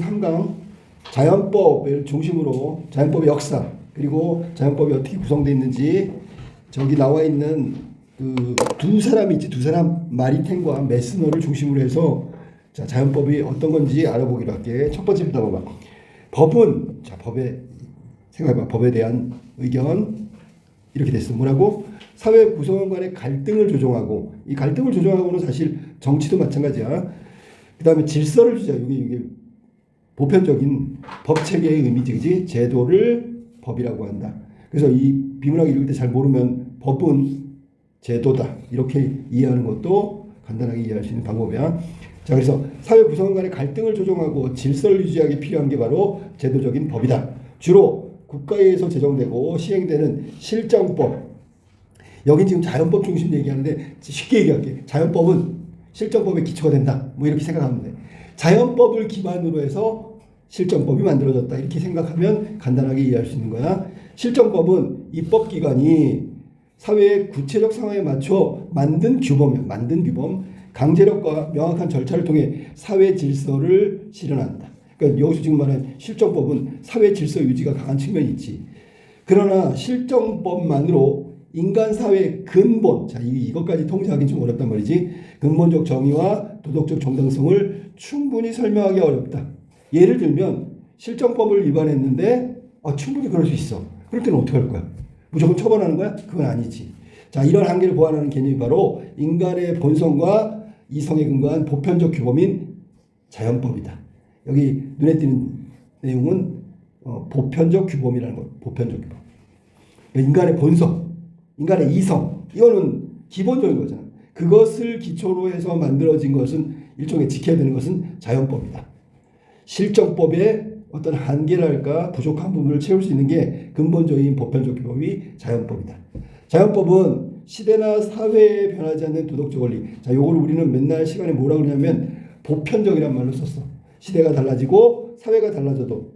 3강 자연법을 중심으로 자연법의 역사 그리고 자연법이 어떻게 구성되어 있는지 저기 나와 있는 그 두 사람이 있지 두 사람 마리텐과 메스너를 중심으로 해서 자 자연법이 어떤 건지 알아보기로 할게. 첫 번째부터 봐봐. 법은 자 법에 생각해봐. 법에 대한 의견. 이렇게 됐어. 뭐라고? 사회 구성원 간의 갈등을 조정하고 이 갈등을 조정하고는 사실 정치도 마찬가지야. 그 다음에 질서를 주자. 이게 이게 보편적인 법 체계의 의미지 제도를 법이라고 한다. 그래서 이 비문학 읽을 때 잘 모르면 법은 제도다 이렇게 이해하는 것도 간단하게 이해할 수 있는 방법이야. 자 그래서 사회 구성원 간의 갈등을 조정하고 질서를 유지하기 필요한 게 바로 제도적인 법이다. 주로 국가에서 제정되고 시행되는 실정법. 여긴 지금 자연법 중심 얘기하는데 쉽게 얘기할게. 자연법은 실정법의 기초가 된다. 뭐 이렇게 생각하면 돼. 자연법을 기반으로 해서 실정법이 만들어졌다. 이렇게 생각하면 간단하게 이해할 수 있는 거야. 실정법은 입법기관이 사회의 구체적 상황에 맞춰 만든 규범이야. 만든 규범. 강제력과 명확한 절차를 통해 사회 질서를 실현한다. 그러니까 여기서 지금 말하는 실정법은 사회 질서 유지가 강한 측면이 있지. 그러나 실정법만으로 인간 사회의 근본, 자, 이, 이것까지 통제하기 좀 어렵단 말이지. 근본적 정의와 도덕적 정당성을 충분히 설명하기 어렵다. 예를 들면, 실정법을 위반했는데, 아, 충분히 그럴 수 있어. 그럴 때는 어떻게 할 거야? 무조건 처벌하는 거야? 그건 아니지. 자, 이런 한계를 보완하는 개념이 바로 인간의 본성과 이성에 근거한 보편적 규범인 자연법이다. 여기 눈에 띄는 내용은 어, 보편적 규범이라는 거, 보편적 규범. 인간의 본성, 인간의 이성, 이거는 기본적인 거잖아. 그것을 기초로 해서 만들어진 것은 일종의 지켜야 되는 것은 자연법이다. 실정법의 어떤 한계랄까 부족한 부분을 채울 수 있는 게 근본적인 보편적 규범이 자연법이다. 자연법은 시대나 사회에 변하지 않는 도덕적 원리. 자, 요걸 우리는 맨날 시간에 뭐라 그러냐면 보편적이란 말로 썼어. 시대가 달라지고 사회가 달라져도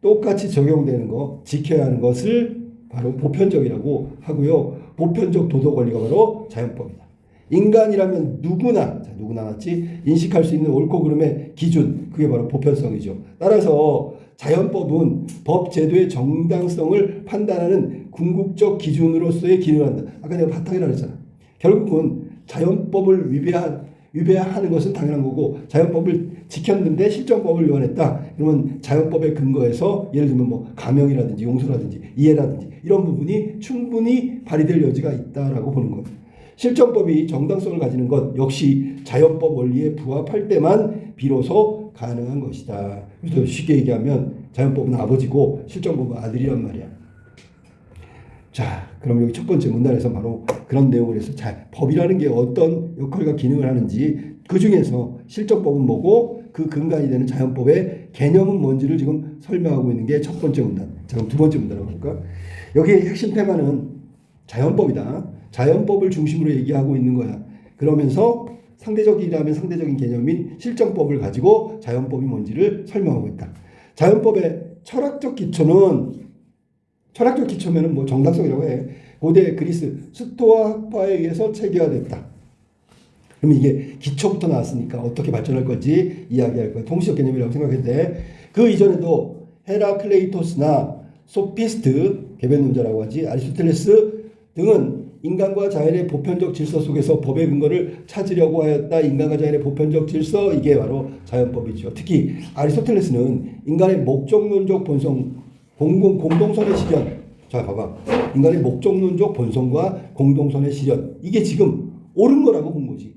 똑같이 적용되는 거, 지켜야 하는 것을 바로 보편적이라고 하고요. 보편적 도덕 원리가 바로 자연법이다. 인간이라면 누구나, 자, 누구나 맞지? 인식할 수 있는 옳고 그름의 기준, 그게 바로 보편성이죠. 따라서 자연법은 법 제도의 정당성을 판단하는 궁극적 기준으로서의 기능을 한다. 아까 내가 바탕이라 그랬잖아. 결국은 자연법을 위배한 위배하는 것은 당연한 거고 자연법을 지켰는데 실정법을 위반했다. 그러면 자연법의 근거에서 예를 들면 뭐 감형이라든지 용서라든지 이해라든지 이런 부분이 충분히 발휘될 여지가 있다라고 보는 거예요. 실정법이 정당성을 가지는 것 역시 자연법 원리에 부합할 때만 비로소 가능한 것이다. 그래서 쉽게 얘기하면 자연법은 아버지고 실정법은 아들이란 말이야. 자, 그럼 여기 첫 번째 문단에서 바로 그런 내용을 해서 자, 법이라는 게 어떤 역할과 기능을 하는지 그 중에서 실정법은 뭐고 그 근간이 되는 자연법의 개념은 뭔지를 지금 설명하고 있는 게 첫 번째 문단. 자, 그럼 두 번째 문단을 볼까? 여기의 핵심 테마는 자연법이다. 자연법을 중심으로 얘기하고 있는 거야. 그러면서 상대적이라면 상대적인 개념인 실정법을 가지고 자연법이 뭔지를 설명하고 있다. 자연법의 철학적 기초는 철학적 기초면은 뭐 정당성이라고 해. 고대 그리스 스토아 학파에 의해서 체계화됐다. 그럼 이게 기초부터 나왔으니까 어떻게 발전할 건지 이야기할 거야. 통시적 개념이라고 돼. 그 이전에도 헤라클레이토스나 소피스트, 개변론자라고 하지, 아리스토텔레스 등은 인간과 자연의 보편적 질서 속에서 법의 근거를 찾으려고 하였다. 인간과 자연의 보편적 질서 이게 바로 자연법이죠. 특히 아리스토텔레스는 인간의 목적론적 본성 공공 공동선의 실현. 자 봐봐. 인간의 목적론적 본성과 공동선의 실현. 이게 지금 옳은 거라고 본 거지.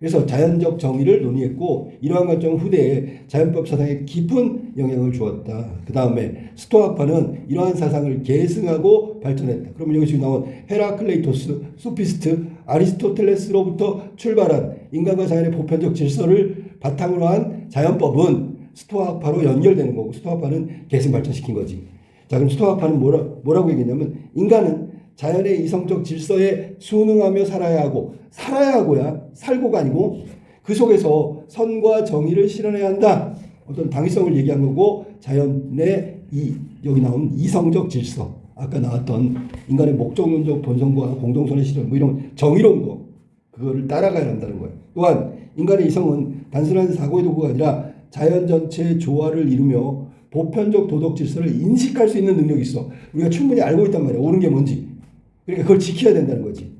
그래서 자연적 정의를 논의했고 이러한 관점 후대에 자연법 사상에 깊은 영향을 주었다. 그 다음에 스토아파는 이러한 사상을 계승하고 발전했다. 그러면 여기 지금 나온 헤라클레이토스, 소피스트, 아리스토텔레스로부터 출발한 인간과 자연의 보편적 질서를 바탕으로 한 자연법은 스토아파로 연결되는 거고 스토아파는 계승 발전시킨 거지. 자 그럼 스토아파는 뭐라, 뭐라고 얘기했냐면 인간은 자연의 이성적 질서에 순응하며 살아야 하고 살아야 하고야 살고가 아니고 그 속에서 선과 정의를 실현해야 한다. 어떤 당위성을 얘기한 거고 자연의 이 여기 나온 이성적 질서 아까 나왔던 인간의 목적론적 본성과 공동선의 실현 뭐 이런 정의로운 거 그거를 따라가야 한다는 거예요. 또한 인간의 이성은 단순한 사고의 도구가 아니라 자연 전체의 조화를 이루며 보편적 도덕 질서를 인식할 수 있는 능력이 있어. 우리가 충분히 알고 있단 말이야. 옳은 게 뭔지. 그러니까 그걸 지켜야 된다는 거지.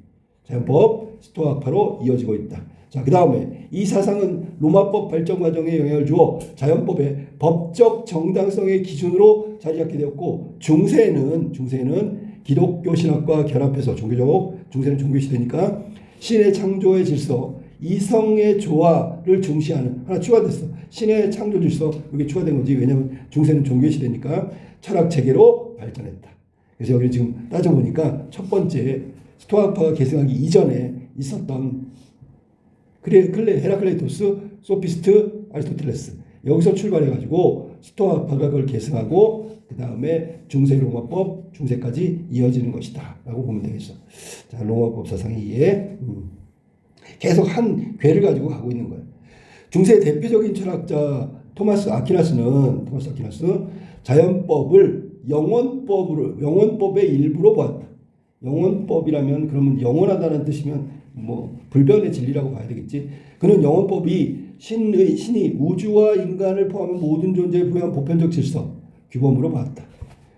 자연법 스토아파로 이어지고 있다. 자, 그 다음에 이 사상은 로마법 발전 과정에 영향을 주어 자연법의 법적 정당성의 기준으로 자리 잡게 되었고 중세는 중세는 기독교 신학과 결합해서 종교적 중세는 종교 시대니까 신의 창조의 질서 이성의 조화를 중시하는 하나 추가됐어. 신의 창조 질서 이게 추가된 거지. 왜냐하면 중세는 종교 시대니까 철학 체계로 발전했다. 그래서 여기 지금 따져보니까 첫 번째 스토아파가 계승하기 이전에 있었던 그래 클레 헤라클레이토스, 소피스트, 아리스토텔레스 여기서 출발해가지고 스토아파가 그걸 계승하고 그 다음에 중세 로마법 중세까지 이어지는 것이다라고 보면 되겠어. 자 로마법 사상의 이해 음. 계속 한 궤를 가지고 가고 있는 거예요. 중세 대표적인 철학자 토마스 아퀴나스는 토마스 아퀴나스는 자연법을 영원법으로 영원법의 일부로 보았다. 영원법이라면 그러면 영원하다는 뜻이면 뭐 불변의 진리라고 봐야 되겠지. 그는 영원법이 신의 신이 우주와 인간을 포함한 모든 존재에 부여한 보편적 질서 규범으로 봤다.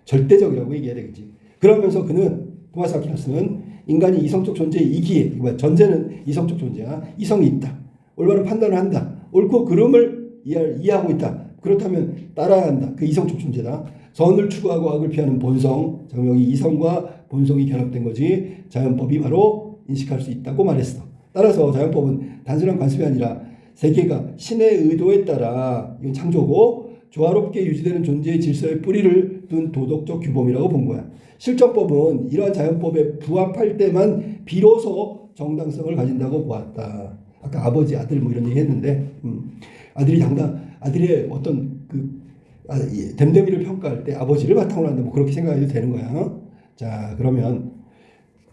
절대적이라고 얘기해야 되겠지. 그러면서 그는 토마스 아퀴나스는 인간이 이성적 존재이기에 전제는 이성적 존재야. 이성이 있다. 올바른 판단을 한다. 옳고 그름을 이해하고 있다. 그렇다면 따라야 한다. 그 이성적 존재다. 선을 추구하고 악을 피하는 본성. 자, 여기 이성과 본성이 결합된 거지. 자연법이 바로 인식할 수 있다고 말했어. 따라서 자연법은 단순한 관습이 아니라 세계가 신의 의도에 따라 이건 창조고 조화롭게 유지되는 존재의 질서의 뿌리를 둔 도덕적 규범이라고 본 거야. 실정법은 이러한 자연법에 부합할 때만 비로소 정당성을 가진다고 보았다. 아까 아버지 아들 뭐 이런 얘기 했는데 음, 아들이 당당 아들의 어떤 그 아, 예, 댐댐이를 평가할 때 아버지를 바탕으로 한다 뭐 그렇게 생각해도 되는 거야. 자 그러면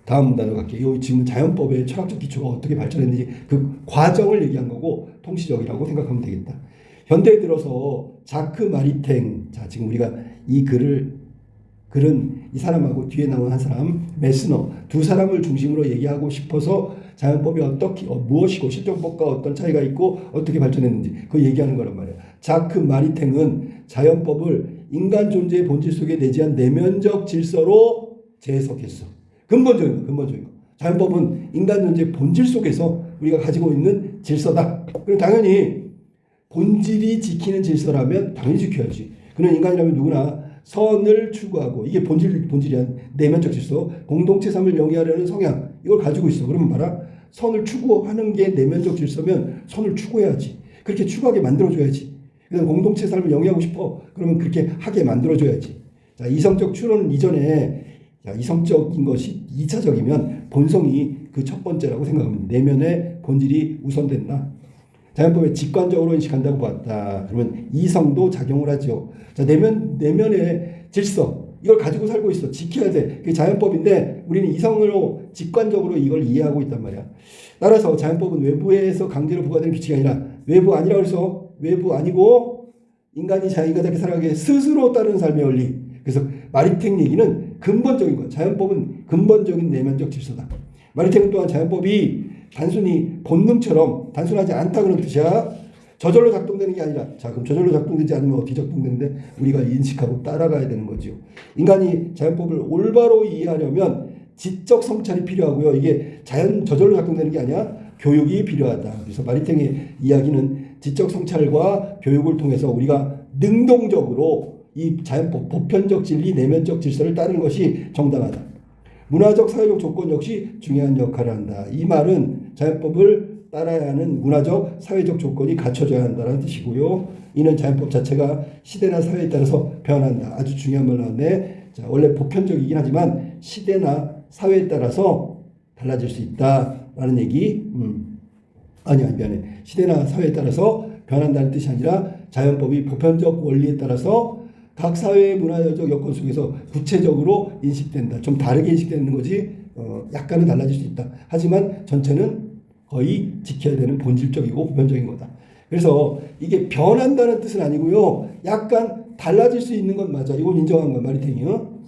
다음 단어 갈게요. 요 지금 자연법의 철학적 기초가 어떻게 발전했는지 그 과정을 얘기한 거고 통시적이라고 생각하면 되겠다. 현대에 들어서 자크 마리탱 자 지금 우리가 이 글을 글은 이 사람하고 뒤에 나온 한 사람 메스너 두 사람을 중심으로 얘기하고 싶어서 자연법이 어떻게 어, 무엇이고 실정법과 어떤 차이가 있고 어떻게 발전했는지 그 얘기하는 거란 말이야. 자크 마리탱은 자연법을 인간 존재의 본질 속에 내재한 내면적 질서로 재해석했어. 근본적인 거, 근본적인 거. 자연법은 인간 존재의 본질 속에서 우리가 가지고 있는 질서다. 그럼 당연히 본질이 지키는 질서라면 당연히 지켜야지. 그는 인간이라면 누구나 선을 추구하고 이게 본질 본질이야. 내면적 질서 공동체 삶을 영위하려는 성향 이걸 가지고 있어. 그러면 봐라. 선을 추구하는 게 내면적 질서면 선을 추구해야지. 그렇게 추구하게 만들어줘야지. 그래서 공동체 삶을 영위하고 싶어. 그러면 그렇게 하게 만들어줘야지. 자 이성적 추론은 이전에 자, 이성적인 것이 이차적이면 본성이 그 첫 번째라고 생각하면 내면의 본질이 우선된다 자연법에 직관적으로 인식한다고 봤다. 그러면 이성도 작용을 하죠. 자, 내면, 내면의 질서. 이걸 가지고 살고 있어. 지켜야 돼. 그게 자연법인데 우리는 이성으로 직관적으로 이걸 이해하고 있단 말이야. 따라서 자연법은 외부에서 강제로 부과되는 규칙이 아니라 외부 아니라 그래서 외부 아니고 인간이 자기가 자기 살아가게 스스로 따르는 삶의 원리. 그래서 마리텍 얘기는 근본적인 거야. 자연법은 근본적인 내면적 질서다. 마리텍은 또한 자연법이 단순히 본능처럼 단순하지 않다 그런 뜻이야. 저절로 작동되는 게 아니라 자 그럼 저절로 작동되지 않으면 어떻게 작동되는데 우리가 인식하고 따라가야 되는 거죠. 인간이 자연법을 올바로 이해하려면 지적 성찰이 필요하고요. 이게 자연 저절로 작동되는 게 아니야. 교육이 필요하다. 그래서 마리탱의 이야기는 지적 성찰과 교육을 통해서 우리가 능동적으로 이 자연법 보편적 진리 내면적 질서를 따르는 것이 정당하다. 문화적 사회적 조건 역시 중요한 역할을 한다. 이 말은 자연법을 따라야 하는 문화적 사회적 조건이 갖춰져야 한다는 뜻이고요. 이는 자연법 자체가 시대나 사회에 따라서 변한다. 아주 중요한 말 나왔네. 자, 원래 보편적이긴 하지만 시대나 사회에 따라서 달라질 수 있다라는 얘기. 음. 아니 아니 미안해. 시대나 사회에 따라서 변한다는 뜻이 아니라 자연법이 보편적 원리에 따라서 각 사회의 문화적 여건 속에서 구체적으로 인식된다. 좀 다르게 인식되는 거지. 어, 약간은 달라질 수 있다. 하지만 전체는 거의 지켜야 되는 본질적이고 보편적인 거다. 그래서 이게 변한다는 뜻은 아니고요. 약간 달라질 수 있는 건 맞아. 이건 인정한 건 마리탱이요.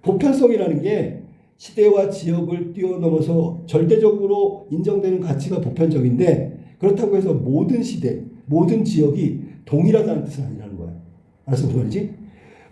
보편성이라는 게 시대와 지역을 뛰어넘어서 절대적으로 인정되는 가치가 보편적인데 그렇다고 해서 모든 시대, 모든 지역이 동일하다는 뜻은 아니라는 거야. 알았어 무슨 말이지?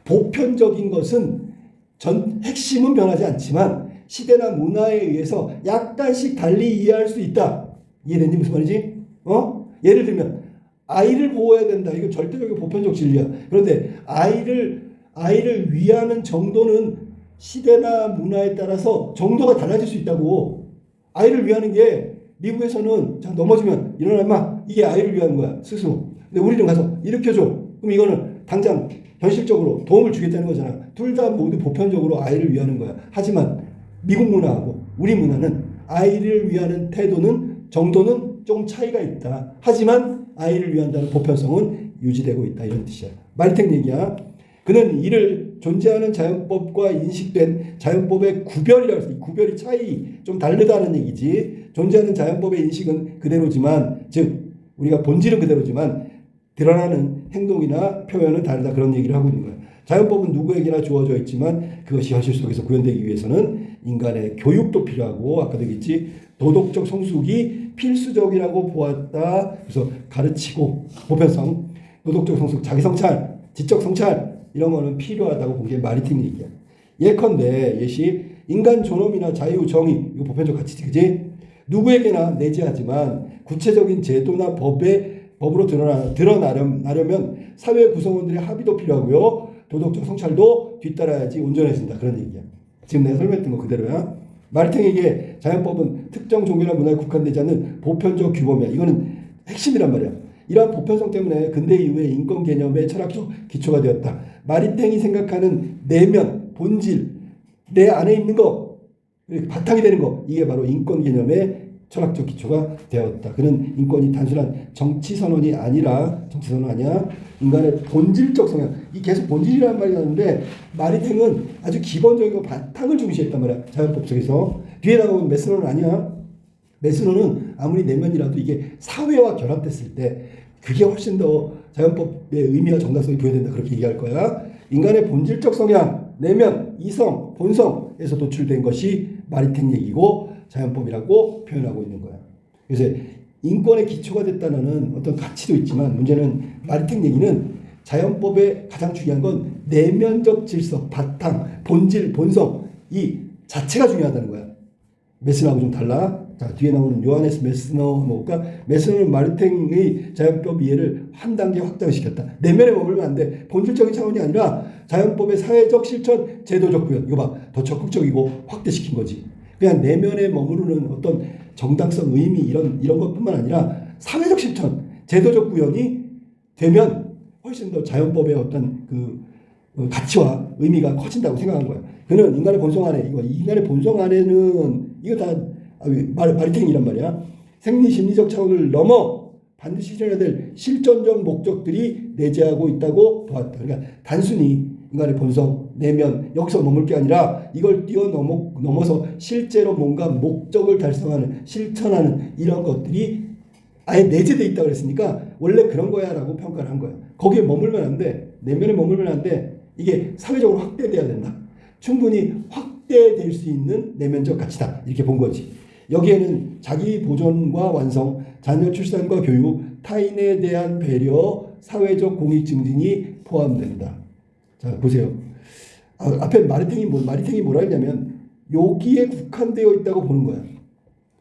보편적인 것은 전 핵심은 변하지 않지만 시대나 문화에 의해서 약간씩 달리 이해할 수 있다. 이해됐니 무슨 말이지? 어? 예를 들면 아이를 보호해야 된다. 이거 절대적인 보편적 진리야. 그런데 아이를 아이를 위하는 정도는 시대나 문화에 따라서 정도가 달라질 수 있다고. 아이를 위하는 게 미국에서는 자 넘어지면 일어나 마 이게 아이를 위한 거야 스스로. 근데 우리는 가서 일으켜줘. 그럼 이거는 당장 현실적으로 도움을 주겠다는 거잖아. 둘 다 모두 보편적으로 아이를 위하는 거야. 하지만 미국 문화하고 우리 문화는 아이를 위하는 태도는 정도는 조금 차이가 있다. 하지만 아이를 위한다는 보편성은 유지되고 있다 이런 뜻이야. 마리텍 얘기야. 그는 이를 존재하는 자연법과 인식된 자연법의 구별이라고 이 구별이 차이 좀 다르다는 얘기지. 존재하는 자연법의 인식은 그대로지만 즉 우리가 본질은 그대로지만 드러나는 행동이나 표현은 다르다 그런 얘기를 하고 있는 거예요. 자연법은 누구에게나 주어져 있지만 그것이 현실 속에서 구현되기 위해서는 인간의 교육도 필요하고 아까도 얘기했지 도덕적 성숙이 필수적이라고 보았다. 그래서 가르치고 보편성, 도덕적 성숙, 자기 성찰, 지적 성찰 이런 거는 필요하다고 본 게 마리틴 얘기야. 예컨대 예시 인간 존엄이나 자유 정의 이거 보편적 가치지 그지? 누구에게나 내재하지만 구체적인 제도나 법에 법으로 드러나, 드러나려면 사회 구성원들의 합의도 필요하고요. 도덕적 성찰도 뒤따라야지 온전해진다. 그런 얘기야. 지금 내가 설명했던 거 그대로야. 마르탱에게 자연법은 특정 종교나 문화에 국한되지 않는 보편적 규범이야. 이거는 핵심이란 말이야. 이러한 보편성 때문에 근대 이후에 인권 개념의 철학적 기초가 되었다. 마리탱이 생각하는 내면, 본질, 내 안에 있는 거, 바탕이 되는 거, 이게 바로 인권 개념의 철학적 기초가 되었다. 그는 인권이 단순한 정치 선언이 아니라 정치 선언 아니야. 인간의 본질적 성향. 이 계속 본질이라는 말이 나오는데 마리탱은 아주 기본적이고 바탕을 중시했단 말이야. 자연법 속에서 뒤에 나오는 메스너는 아니야. 메스너는 아무리 내면이라도 이게 사회와 결합됐을 때 그게 훨씬 더 자연법의 의미와 정당성이 부여된다 그렇게 얘기할 거야. 인간의 본질적 성향, 내면, 이성, 본성에서 도출된 것이 마리탱 얘기고 자연법이라고 표현하고 있는 거야. 그래서 인권의 기초가 됐다는 어떤 가치도 있지만 문제는 마리텍 얘기는 자연법의 가장 중요한 건 내면적 질서, 바탕, 본질, 본성 이 자체가 중요하다는 거야. 메스너하고 좀 달라. 자 뒤에 나오는 요하네스 메스너 뭐까 메스너는 마르탱의 자연법 이해를 한 단계 확장시켰다. 내면에 머물면 안 돼. 본질적인 차원이 아니라 자연법의 사회적 실천, 제도적 구현 이거 봐. 더 적극적이고 확대시킨 거지. 그냥 내면에 머무르는 어떤 정당성, 의미 이런 이런 것뿐만 아니라 사회적 실천, 제도적 구현이 되면 훨씬 더 자연법의 어떤 그 어, 가치와 의미가 커진다고 생각한 거야. 그는 인간의 본성 안에 이거 인간의 본성 안에는 이거 다 아, 말 마리탱이란 말이야. 생리 심리적 차원을 넘어 반드시 실현해야 될 실존적 목적들이 내재하고 있다고 보았다. 그러니까 단순히 인간의 본성, 내면 여기서 머물 게 아니라 이걸 뛰어넘어 넘어서 실제로 뭔가 목적을 달성하는 실천하는 이런 것들이 아예 내재돼 있다 그랬으니까 원래 그런 거야라고 평가를 한 거야. 거기에 머물면 안 돼. 내면에 머물면 안 돼. 이게 사회적으로 확대돼야 된다. 충분히 확대될 수 있는 내면적 가치다. 이렇게 본 거지. 여기에는 자기 보존과 완성, 자녀 출산과 교육, 타인에 대한 배려, 사회적 공익 증진이 포함된다. 자 보세요. 아, 앞에 마리탱이 뭐 마리탱이 뭐라 했냐면 여기에 국한되어 있다고 보는 거야.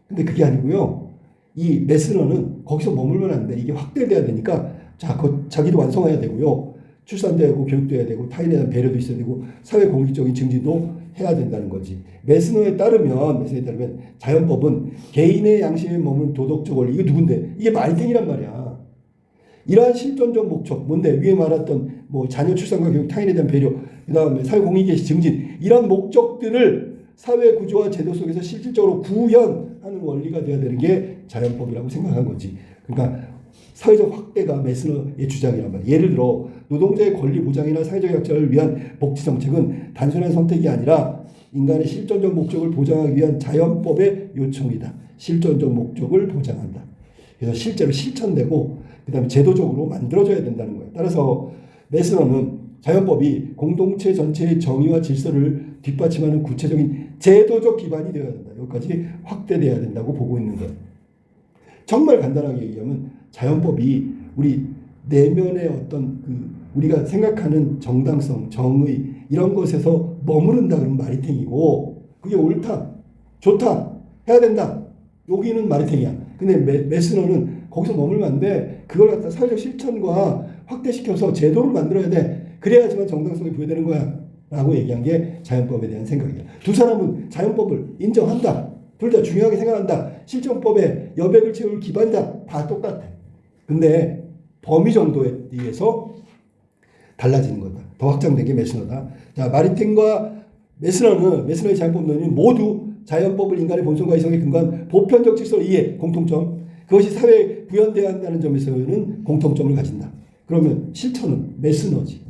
근데 그게 아니고요. 이 레스너는 거기서 머물면 안 돼. 이게 확대돼야 되니까 자, 그 자기도 완성해야 되고요. 출산도 하고 교육도 해야 되고 타인에 대한 배려도 있어야 되고 사회 공익적인 증진도 해야 된다는 거지. 메스너에 따르면 메스너에 따르면 자연법은 개인의 양심에 머무는 도덕적 원리 이거 누군데? 이게 마리탱이란 말이야. 이러한 실존적 목적 뭔데 위에 말했던 뭐 자녀 출산과 교육 타인에 대한 배려 그다음에 사회 공익의 증진 이런 목적들을 사회 구조와 제도 속에서 실질적으로 구현하는 원리가 되어야 되는 게 자연법이라고 생각한 거지. 그러니까 사회적 확대가 메스너의 주장이란 말이야. 예를 들어 노동자의 권리 보장이나 사회적 약자를 위한 복지 정책은 단순한 선택이 아니라 인간의 실존적 목적을 보장하기 위한 자연법의 요청이다. 실존적 목적을 보장한다. 그래서 실제로 실천되고 그 다음에 제도적으로 만들어져야 된다는 거예요. 따라서 메스너는 자연법이 공동체 전체의 정의와 질서를 뒷받침하는 구체적인 제도적 기반이 되어야 된다. 여기까지 확대돼야 된다고 보고 있는 거예요. 정말 간단하게 얘기하면 자연법이 우리 내면의 어떤 그 우리가 생각하는 정당성, 정의 이런 것에서 머무른다 그러면 마리탱이고 그게 옳다, 좋다, 해야 된다. 여기는 마리탱이야. 근데 메, 메스너는 거기서 머물면 안 돼. 그걸 갖다 사회적 실천과 확대시켜서 제도를 만들어야 돼. 그래야지만 정당성이 부여되는 거야. 라고 얘기한 게 자연법에 대한 생각이야. 두 사람은 자연법을 인정한다. 둘 다 중요하게 생각한다. 실정법에 여백을 채울 기반이다. 다 똑같아. 근데 범위 정도에 의해서 달라지는 거다. 더 확장된 게 메스너다. 자, 마리텐과 메스너는 메스너의 자연법론은 모두 자연법을 인간의 본성과 이성에 근거한 보편적 질서 이해 공통점. 그것이 사회에 구현돼야 한다는 점에서는 공통점을 가진다. 그러면 실천은 메스너지.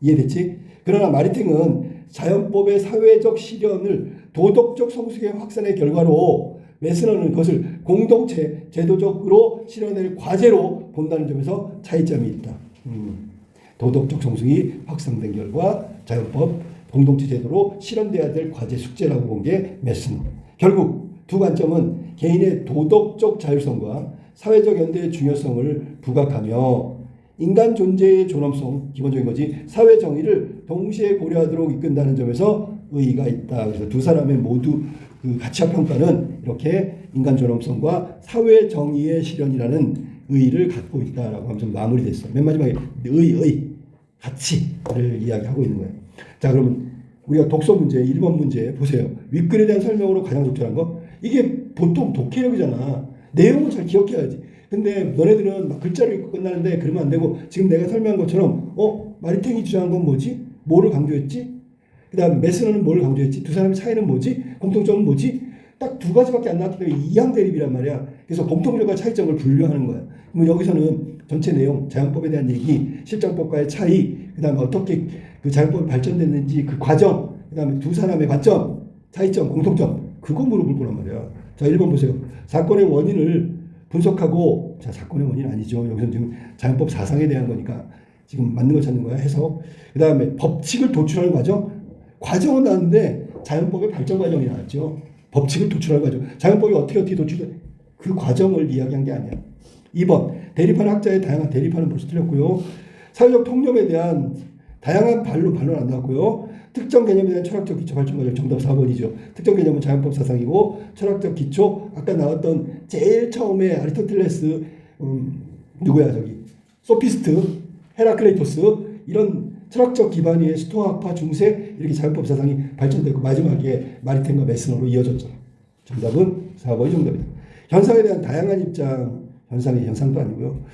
이해됐지? 그러나 마리탱은 자연법의 사회적 실현을 도덕적 성숙의 확산의 결과로 메스너는 그것을 공동체 제도적으로 실현할 과제로 본다는 점에서 차이점이 있다. 음. 도덕적 성숙이 확산된 결과 자연법 공동체 제도로 실현돼야 될 과제 숙제라고 본 게 메스너. 결국 두 관점은 개인의 도덕적 자율성과 사회적 연대의 중요성을 부각하며 인간 존재의 존엄성 기본적인 거지 사회 정의를 동시에 고려하도록 이끈다는 점에서 의의가 있다. 그래서 두 사람의 모두 그 가치와 평가는 이렇게 인간 존엄성과 사회 정의의 실현이라는 의의를 갖고 있다라고 하면서 마무리됐어. 맨 마지막에 의 의 가치를 이야기하고 있는 거예요. 자 그러면 우리가 독서 문제 1번 문제 보세요. 윗글에 대한 설명으로 가장 적절한 거 이게 보통 독해력이잖아. 내용을 잘 기억해야지. 근데 너네들은 막 글자를 읽고 끝나는데 그러면 안 되고 지금 내가 설명한 것처럼 어 마리탱이 주장한 건 뭐지? 뭐를 강조했지? 그다음 메스너는 뭘 강조했지? 두 사람의 차이는 뭐지? 공통점은 뭐지? 딱 두 가지밖에 안 나왔기 때문에 이양 대립이란 말이야. 그래서 공통점과 차이점을 분류하는 거야. 그럼 여기서는 전체 내용, 자연법에 대한 얘기, 실정법과의 차이, 그다음에 어떻게 그 자연법이 발전됐는지 그 과정, 그다음에 두 사람의 관점, 차이점, 공통점 그거 물어볼 거란 말이야. 자, 1번 보세요. 사건의 원인을 분석하고 자 사건의 원인 아니죠. 여기서 지금 자연법 사상에 대한 거니까 지금 맞는 걸 찾는 거야. 해석. 그 다음에 법칙을 도출하는 과정. 과정은 나왔는데 자연법의 발전 과정이 나왔죠. 법칙을 도출하는 과정. 자연법이 어떻게 어떻게 도출돼? 그 과정을 이야기한 게 아니야. 2번 대립하는 학자의 다양한 대립하는 벌써 틀렸고요. 사회적 통념에 대한 다양한 반론 반론 안 나왔고요. 특정 개념에 대한 철학적 기초 발전 과정 정답 4번이죠. 특정 개념은 자연법 사상이고 철학적 기초 아까 나왔던 제일 처음에 아리스토텔레스 음, 누구야 저기 소피스트 헤라클레이토스 이런 철학적 기반의 스토아파 중세 이렇게 자연법 사상이 발전되고 마지막에 마리텐과 메스너로 이어졌죠. 정답은 4번이 정답이다. 현상에 대한 다양한 입장, 현상의 현상도 아니고요.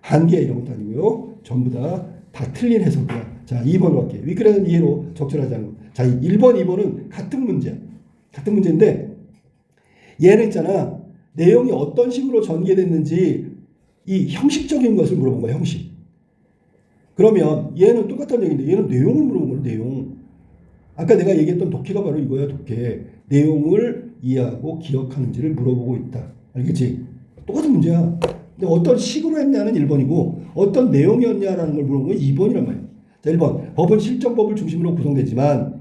한계 이런 것도 아니고요. 전부 다, 다 틀린 해석이야. 자, 2번 할게. 위크라는 이해로 적절하지 않은 거. 자, 1번, 2번은 같은 문제야. 같은 문제인데, 얘는 있잖아. 내용이 어떤 식으로 전개됐는지 이 형식적인 것을 물어본 거야, 형식. 그러면 얘는 똑같은 얘기인데 얘는 내용을 물어본 거야, 내용. 아까 내가 얘기했던 독해가 바로 이거야, 독해. 내용을 이해하고 기억하는지를 물어보고 있다. 알겠지? 똑같은 문제야. 근데 어떤 식으로 했냐는 1번이고 어떤 내용이었냐라는 걸 물어본 건 2번이란 말이야. 자, 1번. 법은 실정법을 중심으로 구성되지만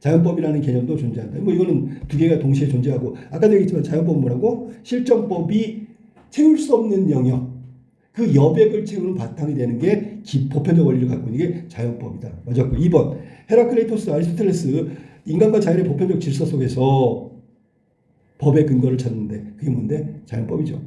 자연법이라는 개념도 존재한다. 뭐 이거는 두 개가 동시에 존재하고 아까도 얘기했지만 자연법은 뭐라고? 실정법이 채울 수 없는 영역. 그 여백을 채우는 바탕이 되는 게 기, 보편적 원리를 갖고 있는 게 자연법이다. 맞았고 2번. 헤라클레이토스 아리스토텔레스 인간과 자연의 보편적 질서 속에서 법의 근거를 찾는데 그게 뭔데? 자연법이죠.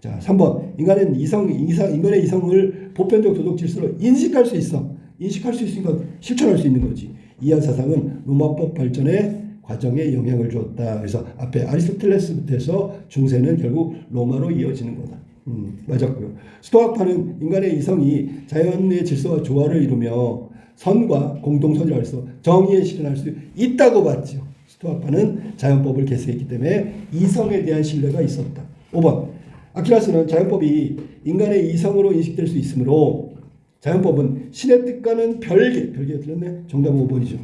자, 3번. 인간은 이성, 이상, 인간의 이성을 보편적 도덕 질서로 인식할 수 있어. 인식할 수 있으니까 실천할 수 있는 거지. 이한 사상은 로마법 발전의 과정에 영향을 주었다. 그래서 앞에 아리스토텔레스부터 해서 중세는 결국 로마로 이어지는 거다. 음, 맞았고요. 스토아파는 인간의 이성이 자연의 질서와 조화를 이루며 선과 공동선이라고 해서 정의에 실현할 수 있다고 봤죠. 스토아파는 자연법을 개수했기 때문에 이성에 대한 신뢰가 있었다. 5번. 아키라스는 자연법이 인간의 이성으로 인식될 수 있으므로 자연법은 신의 뜻과는 별개, 별개 틀렸네. 정답은 5번이죠.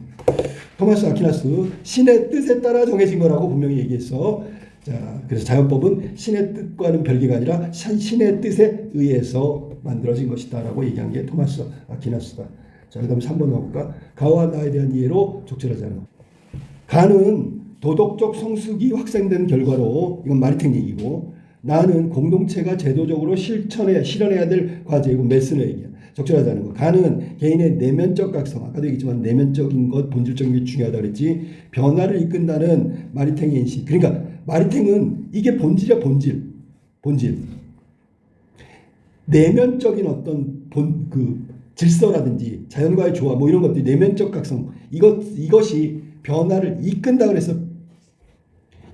토마스 아키나스 신의 뜻에 따라 정해진 거라고 분명히 얘기했어. 자, 그래서 자연법은 신의 뜻과는 별개가 아니라 신의 뜻에 의해서 만들어진 것이다라고 얘기한 게 토마스 아키나스다. 자, 그 다음에 3번 나올까? 가와 나에 대한 이해로 적절하지 않은 것. 가는 도덕적 성숙이 확산된 결과로 이건 마리텍 얘기고 나는 공동체가 제도적으로 실천해 실현해야 될 과제이고 메스너 얘기야. 적절하다는 거. 가는 개인의 내면적 각성. 아까도 얘기했지만 내면적인 것, 본질적인 게 중요하다 그랬지. 변화를 이끈다는 마리탱의 인식. 그러니까 마리탱은 이게 본질이야 본질. 본질. 내면적인 어떤 본 그 질서라든지 자연과의 조화 뭐 이런 것들이 내면적 각성 이것 이것이 변화를 이끈다 그래서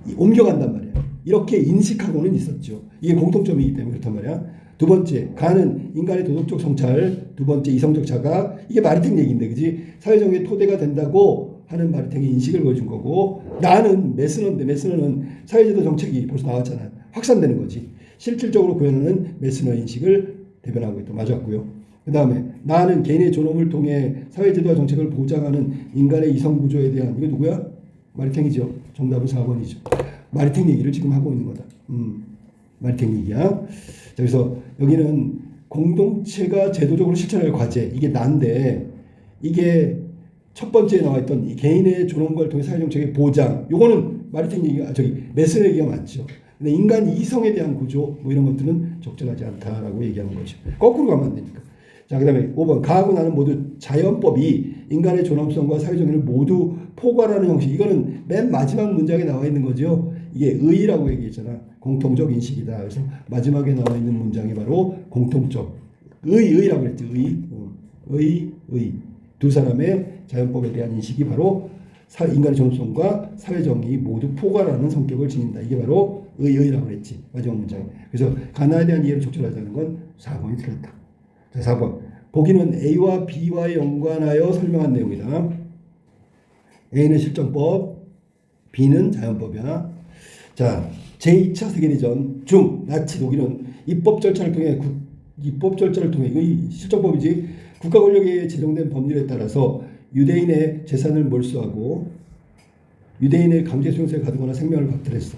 이- 옮겨간단 말이야. 이렇게 인식하고는 있었죠. 이게 공통점이기 때문에 그렇단 말이야. 두 번째, 가는 인간의 도덕적 성찰. 두 번째, 이성적 자각. 이게 마리탱 얘기인데, 그지? 사회정의 토대가 된다고 하는 마리탱의 인식을 보여준 거고, 나는 메스너인데, 메스너는 사회제도 정책이 벌써 나왔잖아. 확산되는 거지. 실질적으로 구현하는 메스너 인식을 대변하고 있다. 맞았고요. 그 다음에 나는 개인의 존엄을 통해 사회제도와 정책을 보장하는 인간의 이성 구조에 대한 이거 누구야? 마리탱이죠. 정답은 4번이죠. 마리탱 얘기를 지금 하고 있는 거다. 음, 마리탱 얘기야. 자, 그래서 여기는 공동체가 제도적으로 실천할 과제 이게 난데 이게 첫 번째에 나와 있던 이 개인의 존엄과를 통해 사회정책의 보장 요거는 마리탱 얘기가 저기 메스너 얘기가 맞죠. 근데 인간 이성에 대한 구조 뭐 이런 것들은 적절하지 않다라고 얘기하는 거죠. 거꾸로 가면 안 되니까. 자, 그 다음에 5번. 가하고 나는 모두 자연법이 인간의 존엄성과 사회정의를 모두 포괄하는 형식. 이거는 맨 마지막 문장에 나와 있는 거죠. 이게 의라고 얘기했잖아. 공통적 인식이다. 그래서 마지막에 나와 있는 문장이 바로 공통적. 의, 의라고 그랬지. 의. 어. 의, 의. 두 사람의 자연법에 대한 인식이 바로 사, 인간의 존엄성과 사회정의 모두 포괄하는 성격을 지닌다. 이게 바로 의, 의라고 그랬지. 마지막 문장에. 그래서 가나에 대한 이해를 적절하자는 건 4번이 틀렸다. 자, 4번. 보기는 A와 B와 연관하여 설명한 내용이다. A는 실정법, B는 자연법이야. 자, 제2차 세계대전 중 나치 독일은 입법 절차를 통해 국, 입법 절차를 통해 이 실정법이지 국가 권력에 제정된 법률에 따라서 유대인의 재산을 몰수하고 유대인의 강제 수용소에 가두거나 생명을 박탈했어.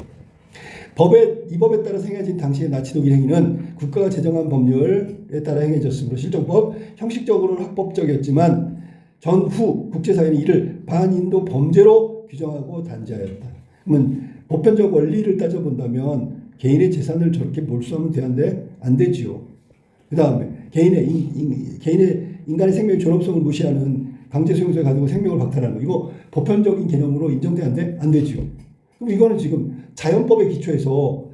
법에 이 법에 따라 행해진 당시의 나치 독일 행위는 국가가 제정한 법률에 따라 행해졌으므로 실정법 형식적으로는 합법적이었지만 전후 국제사회는 이를 반인도 범죄로 규정하고 단죄하였다. 그러면 보편적 원리를 따져본다면 개인의 재산을 저렇게 몰수하면 되는데 안 되지요. 그 다음에 개인의 인, 인- 개인의 인간의 생명의 존엄성을 무시하는 강제 수용소에 가두고 생명을 박탈하는 거 이거 보편적인 개념으로 인정되는데 안 되지요. 그럼 이거는 지금 자연법에 기초해서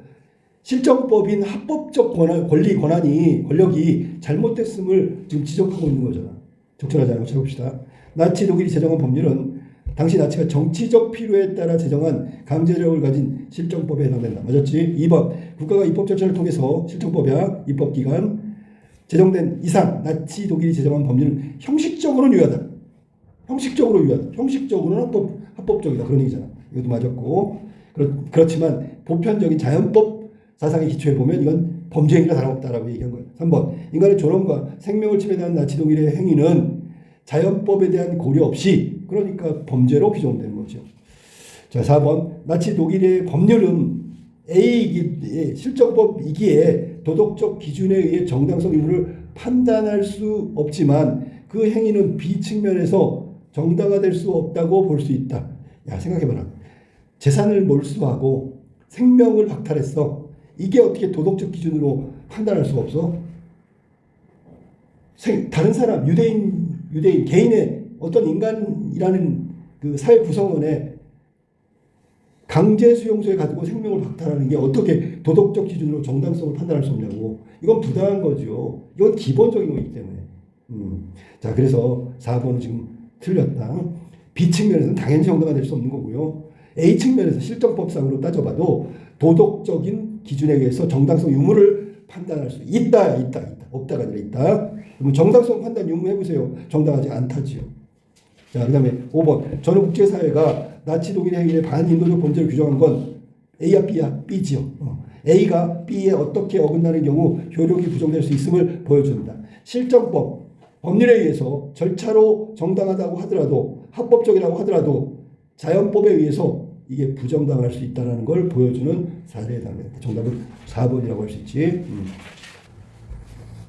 실정법인 합법적 권한, 권리 권한이 권력이 잘못됐음을 지금 지적하고 있는 거잖아. 적절하지 않고 잘 봅시다. 나치 독일이 제정한 법률은 당시 나치가 정치적 필요에 따라 제정한 강제력을 가진 실정법에 해당된다. 맞았지? 2번 국가가 입법 절차를 통해서 실정법이야 입법기관 제정된 이상 나치 독일이 제정한 법률은 형식적으로는 유효하다. 형식적으로 유효하다. 형식적으로는 합법, 합법적이다. 그런 얘기잖아. 이것도 맞았고 그렇, 그렇지만 보편적인 자연법 사상에 기초해 보면 이건 범죄 행위가 다름없다라고 얘기한 거예요. 3번 인간의 존엄과 생명을 침해하는 나치 독일의 행위는 자연법에 대한 고려 없이 그러니까 범죄로 규정되는 거죠. 자, 4번 나치 독일의 법률은 A이기 실정법이기에 도덕적 기준에 의해 정당성 의무를 판단할 수 없지만 그 행위는 B 측면에서 정당화될 수 없다고 볼 수 있다. 야 생각해봐라. 재산을 몰수하고 생명을 박탈했어. 이게 어떻게 도덕적 기준으로 판단할 수가 없어? 생, 다른 사람 유대인 유대인 개인의 어떤 인간이라는 그 사회 구성원에 강제 수용소에 가두고 생명을 박탈하는 게 어떻게 도덕적 기준으로 정당성을 판단할 수 없냐고. 이건 부당한 거죠. 이건 기본적인 거기 때문에. 음. 자, 그래서 4번은 지금 틀렸다. B 측면에서는 당연히 정당화 될 수 없는 거고요. A 측면에서 실정법상으로 따져봐도 도덕적인 기준에 의해서 정당성 유무를 판단할 수 있다, 있다, 있다. 없다가 아니라 있다. 그러면 정당성 판단 유무 해보세요. 정당하지 않다지요. 자, 그 다음에 5번. 저는 국제사회가 나치 독일의 행위에 반인도적 범죄를 규정한 건 A야 B야 B지요. 어. A가 B에 어떻게 어긋나는 경우 효력이 부정될 수 있음을 보여준다. 실정법, 법률에 의해서 절차로 정당하다고 하더라도 합법적이라고 하더라도 자연법에 의해서 이게 부정당할 수 있다는 걸 보여주는 사례에 해당된다. 정답은 4번이라고 할 수 있지. 음.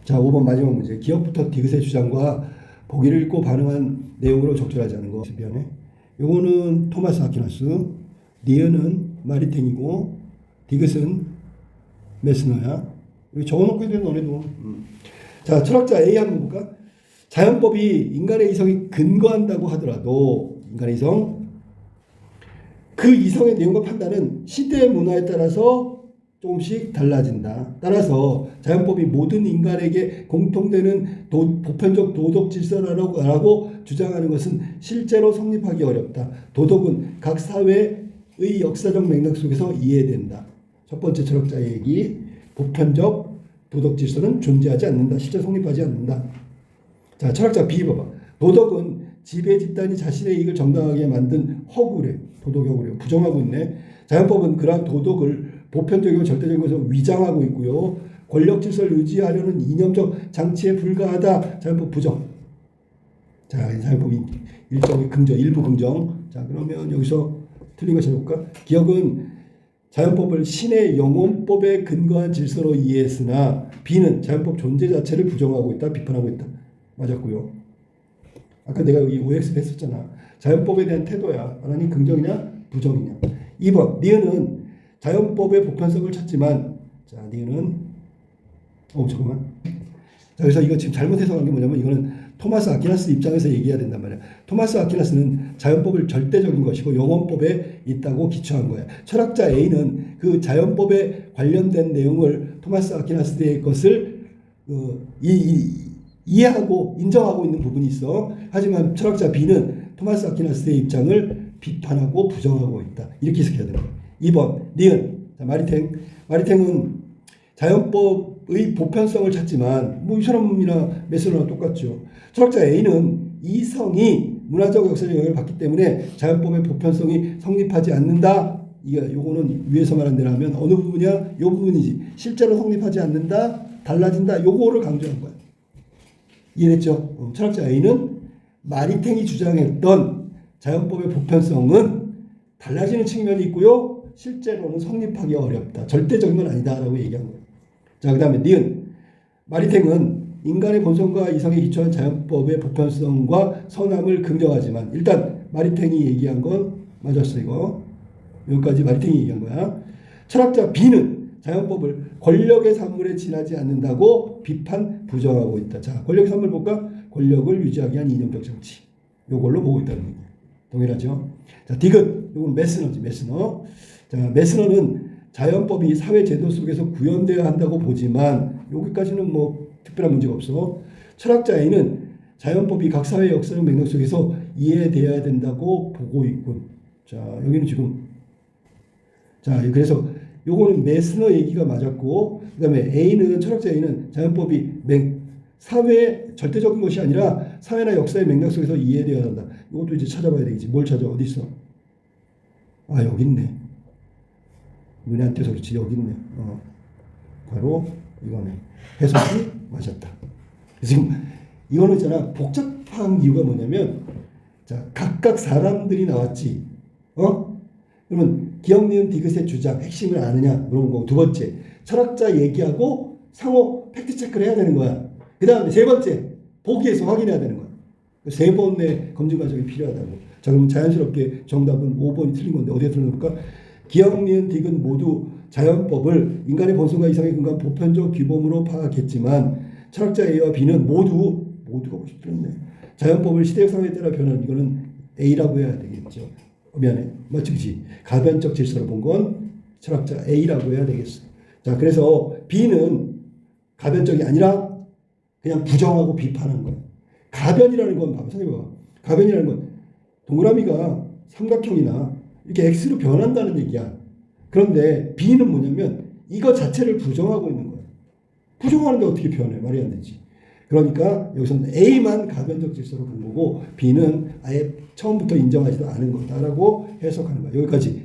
자, 5번 마지막 문제. 기업부터 디귿의 주장과 보기를 읽고 반응한 내용으로 적절하지 않은 거. 변해. 요거는 토마스 아퀴나스, 니은은 마리탱이고 디귿은 메스너야. 여기 적어놓고 있는 너네도. 음. 자, 철학자 A 한번 볼까? 자연법이 인간의 이성이 근거한다고 하더라도 인간의 이성 그 이성의 내용과 판단은 시대 문화에 따라서 조금씩 달라진다. 따라서 자연법이 모든 인간에게 공통되는 도, 보편적 도덕 질서라고 라고 주장하는 것은 실제로 성립하기 어렵다. 도덕은 각 사회의 역사적 맥락 속에서 이해된다. 첫 번째 철학자의 얘기, 보편적 도덕 질서는 존재하지 않는다. 실제 성립하지 않는다. 자, 철학자 B 봐봐. 도덕은 지배 집단이 자신의 이익을 정당하게 만든 허구래. 도덕 허구래. 부정하고 있네. 자연법은 그러한 도덕을 보편적이고 절대적인 것으로 위장하고 있고요. 권력 질서를 유지하려는 이념적 장치에 불과하다. 자연법 부정. 자, 이 자연법이 일종의 긍정, 일부 긍정. 자, 그러면 여기서 틀린 거 찾아볼까? 기억은 자연법을 신의 영혼법에 근거한 질서로 이해했으나 B는 자연법 존재 자체를 부정하고 있다, 비판하고 있다. 맞았고요. 아까 내가 여기 OX를 했었잖아. 자연법에 대한 태도야. 하나님 긍정이냐, 부정이냐. 2번, 니은은 자연법의 보편성을 찾지만, 자, 니은은, 어, 잠깐만. 자, 그래서 이거 지금 잘못 해석한 게 뭐냐면, 이거는 토마스 아퀴나스 입장에서 얘기해야 된단 말이야. 토마스 아퀴나스는 자연법을 절대적인 것이고 영원법에 있다고 기초한 거야. 철학자 A는 그 자연법에 관련된 내용을 토마스 아퀴나스의 것을 어, 이, 이, 이해하고 인정하고 있는 부분이 있어. 하지만 철학자 B는 토마스 아퀴나스의 입장을 비판하고 부정하고 있다. 이렇게 해석해야 되는. 2번 니은 자, 마리탱 마리탱은 자연법의 보편성을 찾지만 뭐 이 사람이나 메스너나 똑같죠. 철학자 A는 이성이 문화적 역사적 영향을 받기 때문에 자연법의 보편성이 성립하지 않는다. 이게 요거는 위에서 말한 대로 하면 어느 부분이야? 요 부분이지. 실제로 성립하지 않는다. 달라진다. 요거를 강조한 거야. 이해됐죠? 어, 철학자 A는 마리탱이 주장했던 자연법의 보편성은 달라지는 측면이 있고요. 실제로는 성립하기 어렵다. 절대적인 건 아니다라고 얘기한 거예요. 자, 그 다음에 니은. 마리탱은 인간의 본성과 이성에 기초한 자연법의 보편성과 선함을 긍정하지만 일단 마리탱이 얘기한 건 맞았어 이거. 여기까지 마리탱이 얘기한 거야. 철학자 B는 자연법을 권력의 산물에 지나지 않는다고 비판 부정하고 있다. 자, 권력의 산물 볼까? 권력을 유지하기 위한 이념적 장치. 요걸로 보고 있다는 거예요. 동일하죠? 자, 디귿. 요건 메스너지, 메스너. 자, 메스너는 자연법이 사회 제도 속에서 구현되어야 한다고 보지만 여기까지는 뭐 특별한 문제가 없어. 철학자 A는 자연법이 각 사회 역사적 맥락 속에서 이해되어야 된다고 보고 있군. 자, 여기는 지금 자, 그래서 요거는 메스너 얘기가 맞았고 그다음에 A는 철학자 A는 자연법이 맥, 사회 절대적인 것이 아니라 사회나 역사의 맥락 속에서 이해되어야 한다. 이것도 이제 찾아봐야 되겠지. 뭘 찾아? 어디 있어? 아 여기 있네. 눈에 안 띄어서 그렇지 여기 있네. 어. 바로 이거네. 해석이 맞았다. 지금 이거는 있잖아 복잡한 이유가 뭐냐면 자 각각 사람들이 나왔지. 어? 그러면 기억 니은 디귿의 주장 핵심을 아느냐 물어본 거고 두 번째 철학자 얘기하고 상호 팩트 체크를 해야 되는 거야. 그 다음에 세 번째 보기에서 확인해야 되는 거야. 세 번의 검증 과정이 필요하다고. 자 그러면 자연스럽게 정답은 5번이 틀린 건데 어디에 틀렸을까? 기억 니은 디귿 모두 자연법을 인간의 본성과 이상의 근간 보편적 규범으로 파악했지만 철학자 A와 B는 모두 모두가 벌써 틀렸네. 자연법을 시대적 상황에 따라 변하는 이거는 A라고 해야 되겠죠. 어, 미안해. 맞지? 가변적 질서로 본 건 철학자 A라고 해야 되겠어. 자, 그래서 B는 가변적이 아니라 그냥 부정하고 비판한 거야. 가변이라는 건 봐봐, 생각해봐. 가변이라는 건 동그라미가 삼각형이나 이렇게 X로 변한다는 얘기야. 그런데 B는 뭐냐면 이거 자체를 부정하고 있는 거야. 부정하는데 어떻게 변해? 말이 안 되지. 그러니까 여기서는 A만 가변적 질서로 본 거고 B는 아예 처음부터 인정하지도 않은 거다라고 해석하는 거야. 여기까지